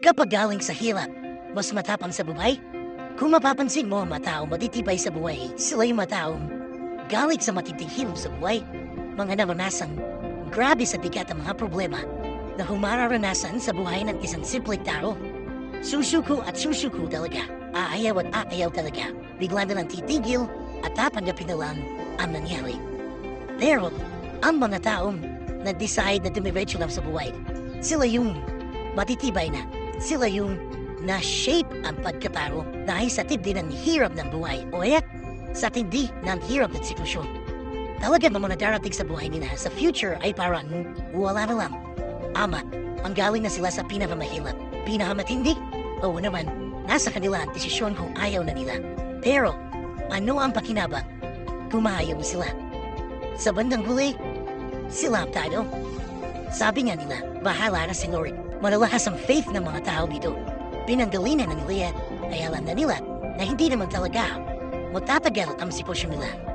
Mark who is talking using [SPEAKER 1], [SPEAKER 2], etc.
[SPEAKER 1] Kapag galing sa hirap, mas matapang sa buhay? Kung mapapansin mo ang mga tao matitibay sa buhay, sila yung mga galing sa matinding hirap sa buhay. Mga naranasang grabe sa bigat ang mga problema na humararanasan sa buhay ng isang simpleng tao. Susuko at susuko talaga. Aayaw at aayaw talaga. Bigla na lang titigil at tatanggapin na lang ang nangyari. Pero, ang mga taong nag-decide na dumiretso lang sa buhay, sila yung matitibay na. Sila yung na-shape ang pagkatao dahil sa tindi ng hirap ng buhay o kaya sa tindi ng hirap ng sitwasyon. Talaga naman na darating sa buhay nila sa future ay parang wala na lang. Ama, ang galing na sila sa pinakamahirap, pinakamatindi. Oo naman, nasa kanila ang desisyon kung ayaw na nila. Pero, ano ang pakinabang kung maayaw sila? Sa bandang huli, sila ang talo. Sabi nga nila, bahala na si Lord. Malalakas ang faith ng mga tao dito. Pinanggalingan ng yan, ay alam na nila na hindi naman talaga matatagal ang sitwasyon nila.